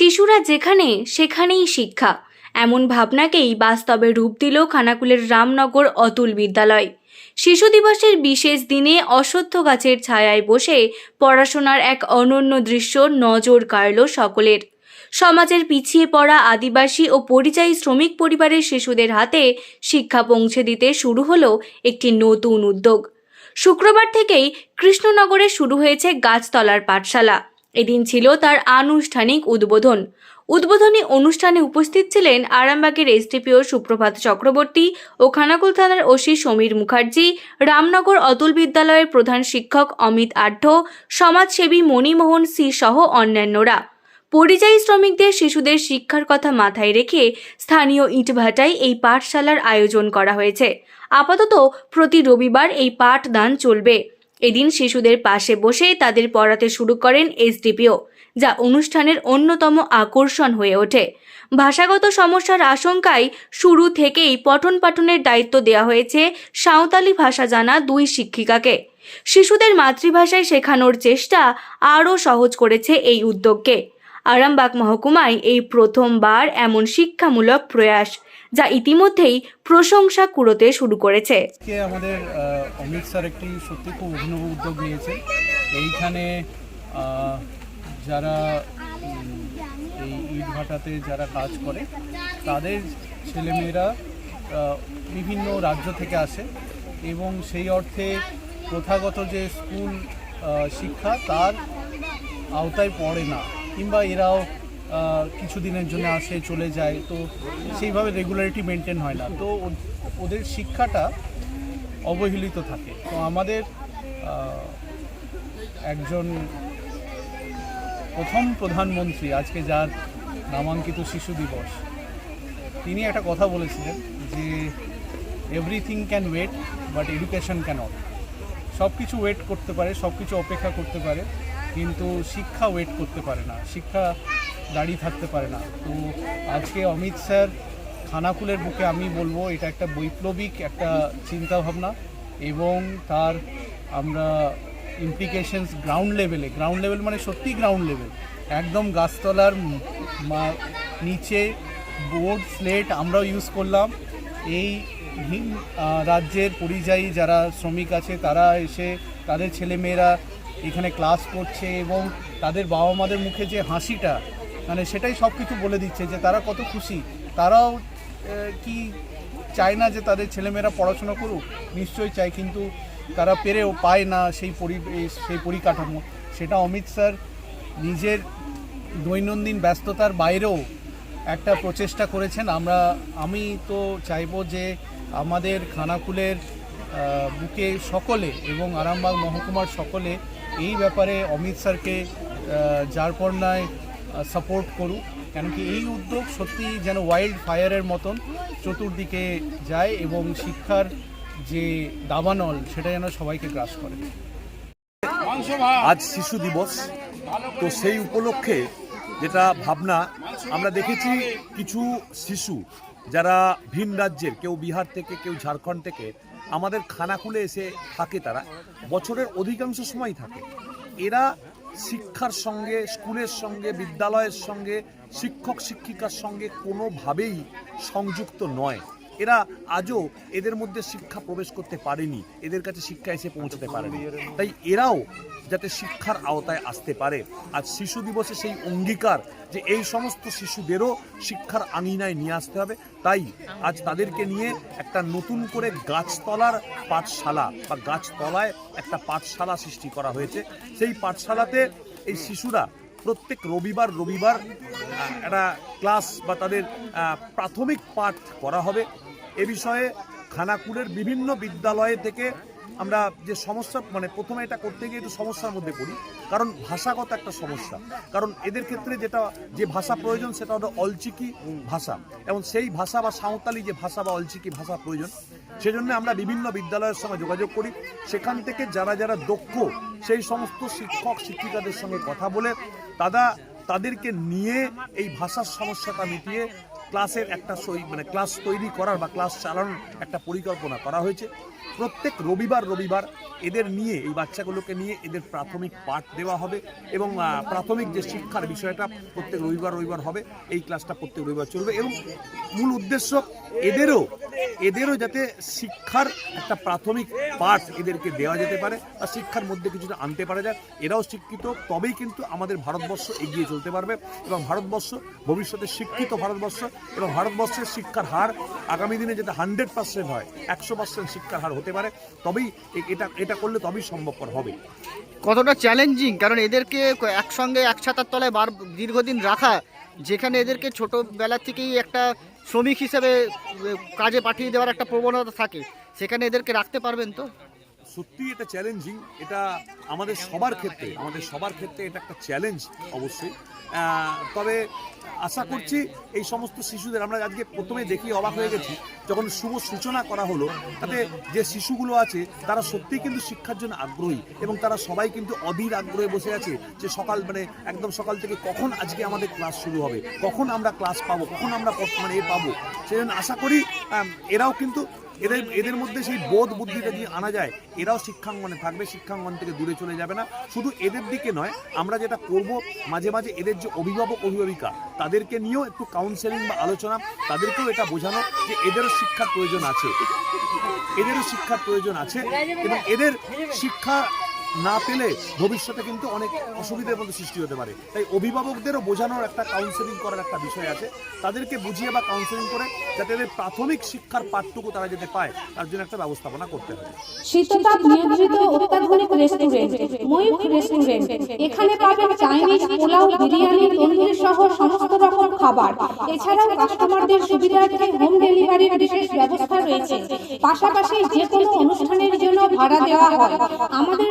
শিশুরা যেখানে, সেখানেই শিক্ষা। এমন ভাবনাকেই বাস্তবে রূপ দিল খানাকুলের রামনগর অতুল বিদ্যালয়। শিশু দিবসের বিশেষ দিনে অশ্বত্থ গাছের ছায়ায় বসে পড়াশোনার এক অনন্য দৃশ্য নজর কাড়ল সকলের। সমাজের পিছিয়ে পড়া আদিবাসী ও পরিযায়ী শ্রমিক পরিবারের শিশুদের হাতে শিক্ষা পৌঁছে দিতে শুরু হলো একটি নতুন উদ্যোগ। শুক্রবার থেকেই কৃষ্ণনগরে শুরু হয়েছে গাছতলার পাঠশালা। এদিন ছিল তার আনুষ্ঠানিক উদ্বোধন। উদ্বোধনী অনুষ্ঠানে উপস্থিত ছিলেন আরামবাগের এসডিপিও সুপ্রভাত চক্রবর্তী ও খানাকুল থানার ওসি সমীর মুখার্জি, রামনগর অতুল বিদ্যালয়ের প্রধান শিক্ষক অমিত আঢ্য, সমাজসেবী মণিমোহন সি সহ অন্যান্যরা। পরিযায়ী শ্রমিকদের শিশুদের শিক্ষার কথা মাথায় রেখে স্থানীয় ইটভাটায় এই পাঠশালার আয়োজন করা হয়েছে। আপাতত প্রতি রবিবার এই পাঠদান চলবে। এদিন শিশুদের পাশে বসে তাদের পড়াতে শুরু করেন এসডিপিও, যা অনুষ্ঠানের অন্যতম আকর্ষণ হয়ে ওঠে। ভাষাগত সমস্যার আশঙ্কায় শুরু থেকেই পঠন পাঠনের দায়িত্ব দেওয়া হয়েছে সাঁওতালি ভাষা জানা দুই শিক্ষিকাকে। শিশুদের মাতৃভাষায় শেখানোর চেষ্টা আরও সহজ করেছে এই উদ্যোগকে। আরামবাগ মহকুমায় এই প্রথমবার এমন শিক্ষামূলক প্রয়াস যা ইতিমধ্যেই প্রশংসা কুড়োতে শুরু করেছে। আমাদের আহ, অমিত স্যার একটি সত্যি খুব অভিনব উদ্যোগ নিয়েছে। এইখানে যারা এই ইট ভাটাতে যারা কাজ করে তাদের ছেলেমেয়েরা বিভিন্ন রাজ্য থেকে আসে এবং সেই অর্থে প্রথাগত যে স্কুল শিক্ষা তার আওতায় পড়ে না কিংবা এরাও আহ, কিছু দিনের জন্য আসে চলে যায় তো সেইভাবে রেগুলারিটি মেনটেন হয় না। তো ওদের শিক্ষাটা অবহেলিত থাকে। তো আমাদের একজন প্রথম প্রধানমন্ত্রী আজকে যার নামাঙ্কিত শিশু দিবস তিনি একটা কথা বলেছিলেন যে everything can wait but education can't সব কিছু ওয়েট করতে পারে সব কিছু অপেক্ষা করতে পারে কিন্তু শিক্ষা ওয়েট করতে পারে না। শিক্ষা দাঁড়িয়ে থাকতে পারে না। তো আজকে অমিত স্যার খানাকুলের বুকে আমি বলব এটা একটা বৈপ্লবিক একটা চিন্তাভাবনা এবং তার আমরা ইমপ্লিকেশনস গ্রাউন্ড লেভেলে গ্রাউন্ড লেভেল মানে সত্যি গ্রাউন্ড লেভেল একদম গাছতলার নিচে বোর্ড স্লেট আমরাও ইউজ করলাম। এই আহ, রাজ্যের পরিযায়ী যারা শ্রমিক আছে তারা এসে তাদের ছেলেমেয়েরা এখানে ক্লাস করছে এবং তাদের বাবা মাদের মুখে যে হাসিটা মানে সেটাই সব কিছু বলে দিচ্ছে যে তারা কত খুশি। তারাও কি চায় না যে তাদের ছেলেমেয়েরা পড়াশোনা করুক? নিশ্চয়ই চায় কিন্তু তারা পেরেও পায় না সেই পরিবেশ সেই পরিকাঠামো। সেটা অমিত স্যার নিজের দৈনন্দিন ব্যস্ততার বাইরেও একটা প্রচেষ্টা করেছেন। আমরা আমি তো চাইব যে আমাদের খানাকুলের বুকে সকলে এবং আরামবাগ মহকুমার সকলে এই ব্যাপারে অমিত স্যারকে আহ, যারপরনায় সাপোর্ট করুক। কেন কি এই উদ্যোগ সত্যি যেন ওয়াইল্ড ফায়ারের মতন চতুর্দিকে যায় এবং শিক্ষার যে দাবানল, সেটা যেন সবাইকে গ্রাস করে। আজ শিশু দিবস। তো সেই উপলক্ষে যেটা ভাবনা, আমরা দেখেছি কিছু শিশু যারা ভিন রাজ্যের, কেউ বিহার থেকে, কেউ ঝাড়খণ্ড থেকে, আমাদের খানাকুলে এসে থাকে তারা। বছরের অধিকাংশ সময় থাকে। এরা শিক্ষার সঙ্গে স্কুলের সঙ্গে বিদ্যালয়ের সঙ্গে শিক্ষক শিক্ষিকার সঙ্গে কোনোভাবেই সংযুক্ত নয়। এরা আজও এদের মধ্যে শিক্ষা প্রবেশ করতে পারেনি। এদের কাছে শিক্ষা এসে পৌঁছতে পারেনি। তাই এরাও যাতে শিক্ষার আওতায় আসতে পারে। আজ শিশু দিবসে সেই অঙ্গীকার যে এই সমস্ত শিশুদেরও শিক্ষার আঙিনায় নিয়ে আসতে হবে তাই আজ তাদেরকে নিয়ে একটা নতুন করে গাছতলার পাঠশালা বা গাছতলায় একটা পাঠশালা সৃষ্টি করা হয়েছে। সেই পাঠশালাতে এই শিশুরা প্রত্যেক রবিবার রবিবার একটা ক্লাস বা তাদের প্রাথমিক পাঠ করা হবে। এ বিষয়ে খানাকুলের বিভিন্ন বিদ্যালয়ে থেকে আমরা যে সমস্যা মানে প্রথমে এটা করতে গিয়ে একটু সমস্যার মধ্যে পড়ি। কারণ ভাষাগত একটা সমস্যা। কারণ এদের ক্ষেত্রে যেটা, যে ভাষা প্রয়োজন সেটা হলো অলচিকি ভাষা। এবং সেই ভাষা বা সাঁওতালি যে ভাষা বা অলচিকি ভাষা প্রয়োজন, সেজন্য আমরা বিভিন্ন বিদ্যালয়ের সঙ্গে যোগাযোগ করি। সেখান থেকে যারা যারা দক্ষ, সেই সমস্ত শিক্ষক, শিক্ষিকাদের সঙ্গে কথা বলে তারা তাদেরকে নিয়ে এই ভাষার সমস্যাটা মিটিয়ে ক্লাসের একটা সই মানে ক্লাস তৈরি করার বা ক্লাস চালানোর একটা পরিকল্পনা করা হয়েছে। প্রত্যেক রবিবার রবিবার এদের নিয়ে, এই বাচ্চাগুলোকে নিয়ে এদের প্রাথমিক পাঠ দেওয়া হবে এবং প্রাথমিক যে শিক্ষার বিষয়টা প্রত্যেক রবিবার রবিবার হবে, এই ক্লাসটা প্রত্যেক রবিবার চলবে এবং মূল উদ্দেশ্য এদেরও এদেরও যাতে শিক্ষার একটা প্রাথমিক পাঠ এদেরকে দেওয়া যেতে পারে বা শিক্ষার মধ্যে কিছুটা আনতে পারা যায়। এরাও শিক্ষিত, তবেই কিন্তু আমাদের ভারতবর্ষ এগিয়ে চলতে পারবে এবং ভারতবর্ষ, ভবিষ্যতে শিক্ষিত ভারতবর্ষ এবং ভারতবর্ষের শিক্ষার হার আগামী দিনে যেটা হান্ড্রেড পার্সেন্ট হয়, একশো পার্সেন্ট শিক্ষার হার হতে পারে, তবেই এটা এটা করলে তবেই সম্ভবপর হবে। কতটা চ্যালেঞ্জিং কারণ এদেরকে একসঙ্গে এক ছাতার তলায় বার, দীর্ঘদিন রাখা, যেখানে এদেরকে ছোটোবেলা থেকেই একটা শ্রমিক হিসেবে কাজে পাঠিয়ে দেওয়ার একটা প্রবণতা থাকে, সেখানে এদেরকে রাখতে পারবেন তো? সত্যি এটা চ্যালেঞ্জিং এটা আমাদের সবার ক্ষেত্রে, আমাদের সবার ক্ষেত্রে এটা একটা চ্যালেঞ্জ অবশ্যই। তবে আশা করছি এই সমস্ত শিশুদের, আমরা আজকে প্রথমে দেখি অবাক হয়ে গেছি, যখন শুভ সূচনা করা হলো, তাতে যে শিশুগুলো আছে, তারা সত্যিই কিন্তু শিক্ষার জন্য আগ্রহী এবং তারা সবাই কিন্তু অধীর আগ্রহে বসে আছে যে সকাল মানে একদম সকাল থেকে কখন আজকে আমাদের ক্লাস শুরু হবে, কখন আমরা ক্লাস পাবো, কখন আমরা মানে এ পাবো। সেই জন্য আশা করি এরাও কিন্তু এদের এদের মধ্যে সেই বোধ বুদ্ধিটা যদি আনা যায়, এরাও শিক্ষাঙ্গনে থাকবে, শিক্ষাঙ্গন থেকে দূরে চলে যাবে না। শুধু এদের দিকে নয়, আমরা যেটা করব, মাঝে মাঝে এদের যে অভিভাবক, অভিভাবিকা, তাদেরকে নিয়েও একটু কাউন্সেলিং বা আলোচনা, তাদেরকেও এটা বোঝানো যে এদেরও শিক্ষার প্রয়োজন আছে। এদেরও শিক্ষার প্রয়োজন আছে এবং এদের শিক্ষা না পেলে ভবিষ্যতে কিন্তু অনেক অসুবিধার মধ্যে সৃষ্টি হতে পারে। তাই অভিভাবকদেরও বোঝানোর একটা কাউন্সেলিং করার একটা বিষয় আছে। তাদেরকে বুঝিয়ে বা কাউন্সেলিং করে যাতে এদের প্রাথমিক শিক্ষার পাঠটুকু তারা যাতে পায়, তার জন্য একটা ব্যবস্থাপনা করতে হবে। শীততাপ নিয়ন্ত্রিত অত্যাধুনিক রেস্টুরেন্ট ময়ূখ রেস্টুরেন্ট এখানে পাবেন চাইনিজ পোলাও, বিরিয়ানি, তন্দুরি সহ সমস্ত রকম খাবার। এছাড়াও কাস্টমারদের সুবিধার্থে হোম ডেলিভারির বিশেষ ব্যবস্থা রয়েছে। পাশাপাশি যে কোনো অনুষ্ঠানের জন্য ভাড়া দেওয়া হয়। আমাদের